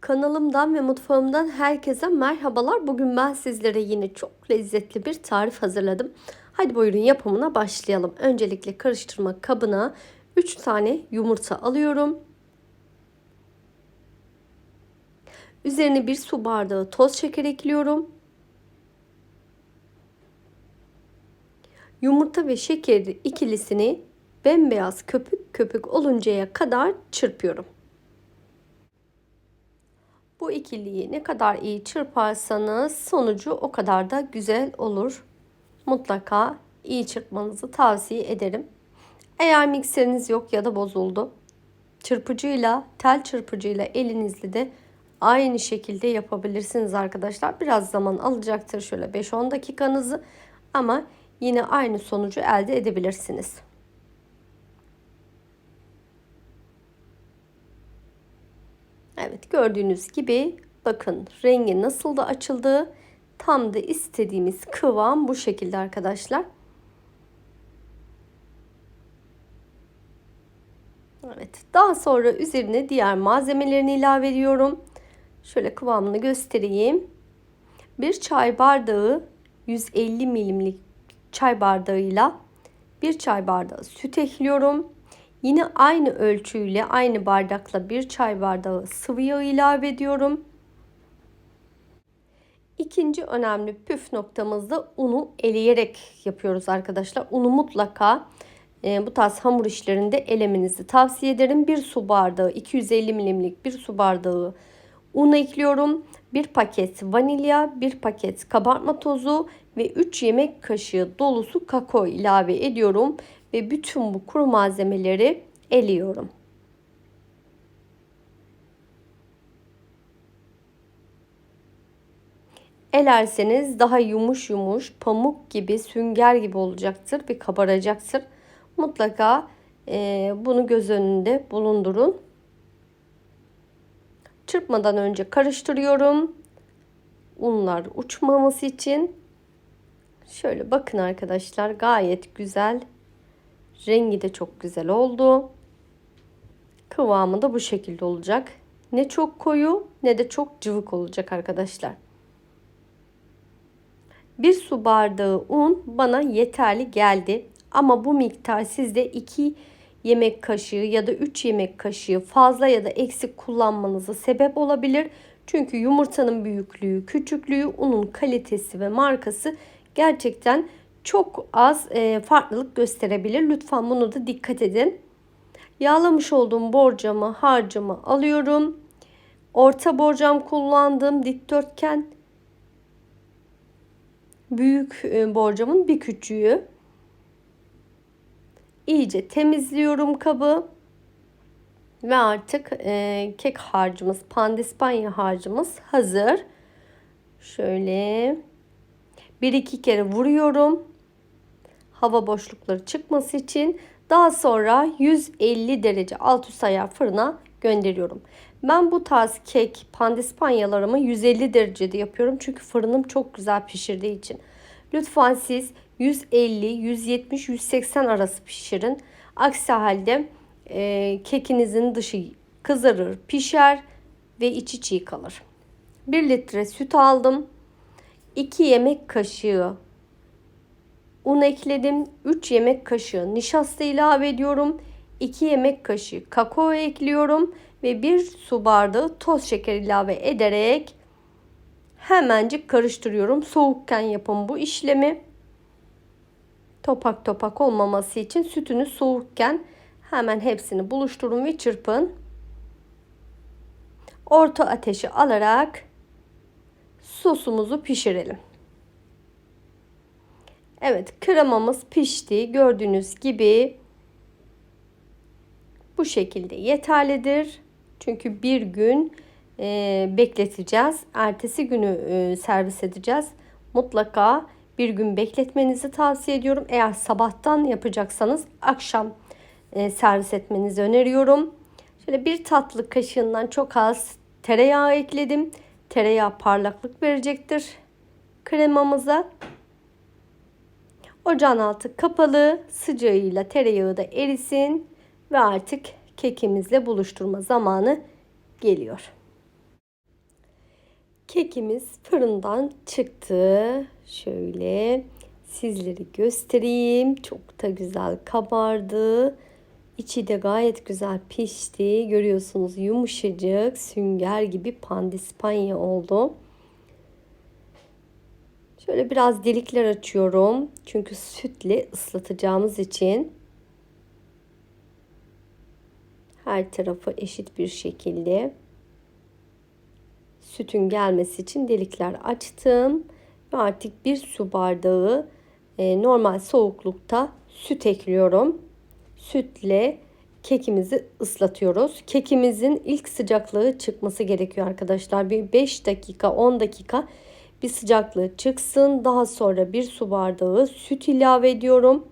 Kanalımdan ve mutfağımdan herkese merhabalar. Bugün ben sizlere yine çok lezzetli bir tarif hazırladım. Hadi buyurun yapımına başlayalım. Öncelikle karıştırma kabına 3 tane yumurta alıyorum. Üzerine bir su bardağı toz şeker ekliyorum. Yumurta ve şeker ikilisini bembeyaz köpük köpük oluncaya kadar çırpıyorum. Bu ikiliyi ne kadar iyi çırparsanız sonucu o kadar da güzel olur. Mutlaka iyi çırpmanızı tavsiye ederim. Eğer mikseriniz yok ya da bozuldu, çırpıcıyla, tel çırpıcıyla elinizle de aynı şekilde yapabilirsiniz arkadaşlar. Biraz zaman alacaktır şöyle 5-10 dakikanızı ama yine aynı sonucu elde edebilirsiniz. Evet gördüğünüz gibi bakın rengi nasıl da açıldı. Tam da istediğimiz kıvam bu şekilde arkadaşlar. Evet daha sonra üzerine diğer malzemelerini ilave ediyorum. Şöyle kıvamını göstereyim. Bir çay bardağı 150 milimlik çay bardağıyla bir çay bardağı süt ekliyorum. Yine aynı ölçüyle aynı bardakla bir çay bardağı sıvı yağ ilave ediyorum. İkinci önemli püf noktamızda unu eleyerek yapıyoruz arkadaşlar. Unu mutlaka e, bu tarz hamur işlerinde elemenizi tavsiye ederim. Bir su bardağı 250 milimlik bir su bardağı un ekliyorum. Bir paket vanilya, bir paket kabartma tozu ve 3 yemek kaşığı dolusu kakao ilave ediyorum ve bütün bu kuru malzemeleri eliyorum. Elerseniz daha yumuş yumuş, pamuk gibi, sünger gibi olacaktır ve kabaracaktır. Mutlaka e, bunu göz önünde bulundurun. Çırpmadan önce karıştırıyorum. Unlar uçmaması için. Şöyle bakın arkadaşlar gayet güzel Rengi de çok güzel oldu. Kıvamı da bu şekilde olacak. Ne çok koyu ne de çok cıvık olacak arkadaşlar. Bir su bardağı un bana yeterli geldi. Ama bu miktar sizde 2 yemek kaşığı ya da 3 yemek kaşığı fazla ya da eksik kullanmanıza sebep olabilir. Çünkü yumurtanın büyüklüğü, küçüklüğü, unun kalitesi ve markası gerçekten çok az e, farklılık gösterebilir. Lütfen bunu da dikkat edin. Yağlamış olduğum borcamı, harcımı alıyorum. Orta borcam kullandım. Dikdörtgen. Büyük e, borcamın bir küçüğü. İyice temizliyorum kabı. Ve artık e, kek harcımız, pandispanya harcımız hazır. Şöyle bir iki kere vuruyorum hava boşlukları çıkması için daha sonra 150 derece alt üst ayar fırına gönderiyorum. Ben bu tarz kek pandispanyalarımı 150 derecede yapıyorum. Çünkü fırınım çok güzel pişirdiği için. Lütfen siz 150, 170, 180 arası pişirin. Aksi halde e, kekinizin dışı kızarır, pişer ve içi çiğ kalır. 1 litre süt aldım. 2 yemek kaşığı un ekledim. 3 yemek kaşığı nişasta ilave ediyorum. 2 yemek kaşığı kakao ekliyorum ve 1 su bardağı toz şeker ilave ederek hemencik karıştırıyorum. Soğukken yapın bu işlemi. Topak topak olmaması için sütünü soğukken hemen hepsini buluşturun ve çırpın. Orta ateşi alarak sosumuzu pişirelim. Evet kremamız pişti. Gördüğünüz gibi bu şekilde yeterlidir. Çünkü bir gün e, bekleteceğiz. Ertesi günü e, servis edeceğiz. Mutlaka bir gün bekletmenizi tavsiye ediyorum. Eğer sabahtan yapacaksanız akşam e, servis etmenizi öneriyorum. Şöyle bir tatlı kaşığından çok az tereyağı ekledim. Tereyağı parlaklık verecektir kremamıza. Ocağın altı kapalı, sıcağıyla tereyağı da erisin ve artık kekimizle buluşturma zamanı geliyor. Kekimiz fırından çıktı. Şöyle sizleri göstereyim. Çok da güzel kabardı. İçi de gayet güzel pişti. Görüyorsunuz yumuşacık, sünger gibi pandispanya oldu. Şöyle biraz delikler açıyorum. Çünkü sütle ıslatacağımız için her tarafı eşit bir şekilde sütün gelmesi için delikler açtım. Ve artık bir su bardağı e, normal soğuklukta süt ekliyorum. Sütle kekimizi ıslatıyoruz. Kekimizin ilk sıcaklığı çıkması gerekiyor arkadaşlar. Bir 5 dakika 10 dakika bir sıcaklığı çıksın. Daha sonra bir su bardağı süt ilave ediyorum.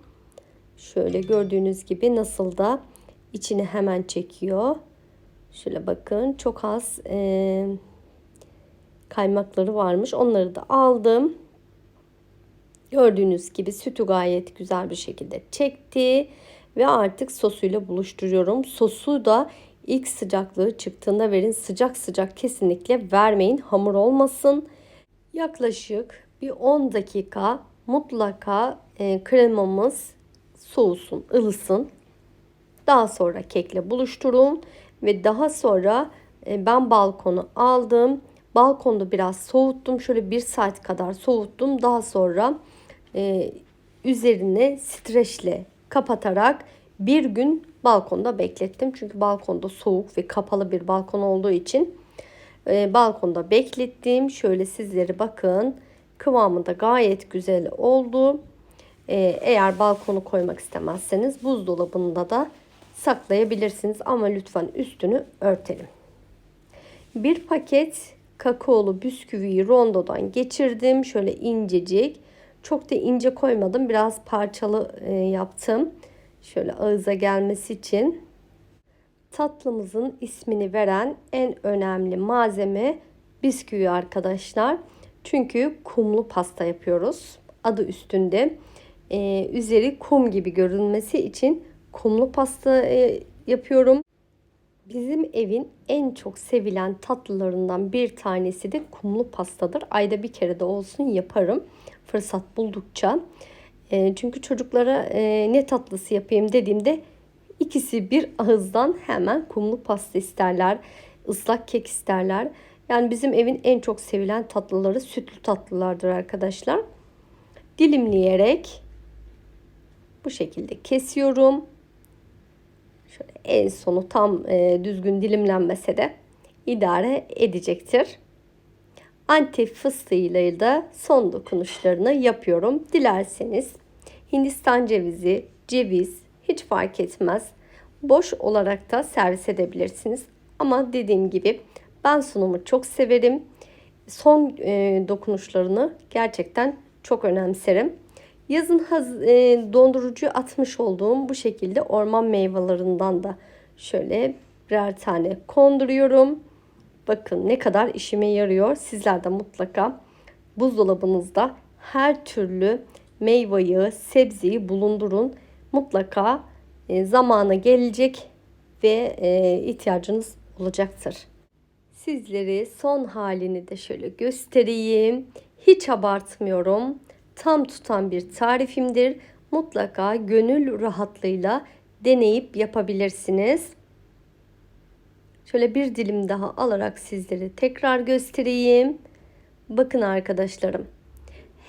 Şöyle gördüğünüz gibi nasıl da içini hemen çekiyor. Şöyle bakın çok az e, kaymakları varmış. Onları da aldım. Gördüğünüz gibi sütü gayet güzel bir şekilde çekti ve artık sosuyla buluşturuyorum. Sosu da ilk sıcaklığı çıktığında verin. Sıcak sıcak kesinlikle vermeyin. Hamur olmasın. Yaklaşık bir 10 dakika mutlaka e, kremamız soğusun, ılısın. Daha sonra kekle buluşturun ve daha sonra e, ben balkonu aldım. Balkonda biraz soğuttum. Şöyle bir saat kadar soğuttum. Daha sonra e, üzerine streçle kapatarak bir gün balkonda beklettim. Çünkü balkonda soğuk ve kapalı bir balkon olduğu için e, balkonda beklettim. Şöyle sizleri bakın. Kıvamı da gayet güzel oldu. E, eğer balkonu koymak istemezseniz buzdolabında da saklayabilirsiniz. Ama lütfen üstünü örtelim. Bir paket kakaolu bisküviyi rondodan geçirdim. Şöyle incecik. Çok da ince koymadım. Biraz parçalı e, yaptım. Şöyle ağıza gelmesi için. Tatlımızın ismini veren en önemli malzeme bisküvi arkadaşlar. Çünkü kumlu pasta yapıyoruz. Adı üstünde. Ee, üzeri kum gibi görünmesi için kumlu pasta e, yapıyorum. Bizim evin en çok sevilen tatlılarından bir tanesi de kumlu pastadır. Ayda bir kere de olsun yaparım fırsat buldukça. E, çünkü çocuklara e, ne tatlısı yapayım dediğimde ikisi bir ağızdan hemen kumlu pasta isterler, ıslak kek isterler. Yani bizim evin en çok sevilen tatlıları sütlü tatlılardır arkadaşlar. Dilimleyerek bu şekilde kesiyorum. Şöyle en sonu tam e, düzgün dilimlenmese de idare edecektir. Antep fıstığıyla da son dokunuşlarını yapıyorum. Dilerseniz Hindistan cevizi, ceviz hiç fark etmez. Boş olarak da servis edebilirsiniz. Ama dediğim gibi ben sunumu çok severim. Son e, dokunuşlarını gerçekten çok önemserim. Yazın haz, e, dondurucu atmış olduğum bu şekilde orman meyvelerinden da şöyle birer tane konduruyorum. Bakın ne kadar işime yarıyor. Sizler de mutlaka buzdolabınızda her türlü meyveyi, sebzeyi bulundurun. Mutlaka e, zamanı gelecek ve e, ihtiyacınız olacaktır. Sizleri son halini de şöyle göstereyim. Hiç abartmıyorum. Tam tutan bir tarifimdir. Mutlaka gönül rahatlığıyla deneyip yapabilirsiniz. Şöyle bir dilim daha alarak sizlere tekrar göstereyim. Bakın arkadaşlarım.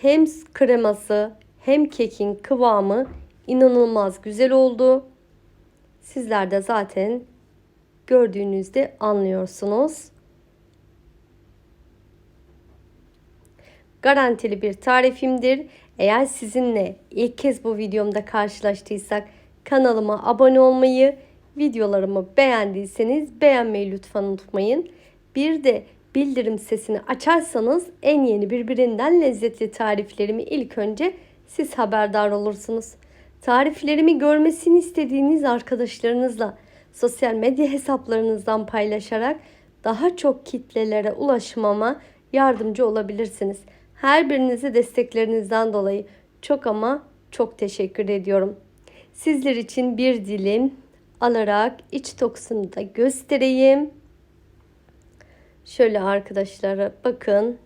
Hem kreması hem kekin kıvamı inanılmaz güzel oldu. Sizler de zaten gördüğünüzde anlıyorsunuz. Garantili bir tarifimdir. Eğer sizinle ilk kez bu videomda karşılaştıysak kanalıma abone olmayı Videolarımı beğendiyseniz beğenmeyi lütfen unutmayın. Bir de bildirim sesini açarsanız en yeni birbirinden lezzetli tariflerimi ilk önce siz haberdar olursunuz. Tariflerimi görmesini istediğiniz arkadaşlarınızla sosyal medya hesaplarınızdan paylaşarak daha çok kitlelere ulaşmama yardımcı olabilirsiniz. Her birinize desteklerinizden dolayı çok ama çok teşekkür ediyorum. Sizler için bir dilim alarak iç dokusunu da göstereyim. Şöyle arkadaşlara bakın.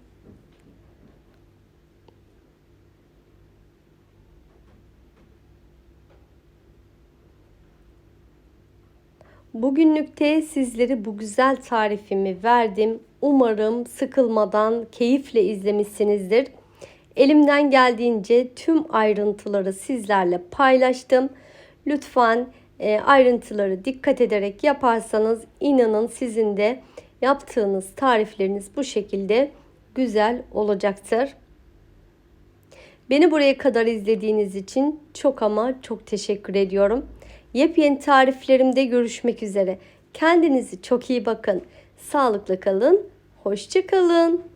Bugünlükte sizlere bu güzel tarifimi verdim. Umarım sıkılmadan keyifle izlemişsinizdir. Elimden geldiğince tüm ayrıntıları sizlerle paylaştım. Lütfen e, ayrıntıları dikkat ederek yaparsanız inanın sizin de yaptığınız tarifleriniz bu şekilde güzel olacaktır. Beni buraya kadar izlediğiniz için çok ama çok teşekkür ediyorum. Yepyeni tariflerimde görüşmek üzere. Kendinize çok iyi bakın. Sağlıklı kalın. Hoşça kalın.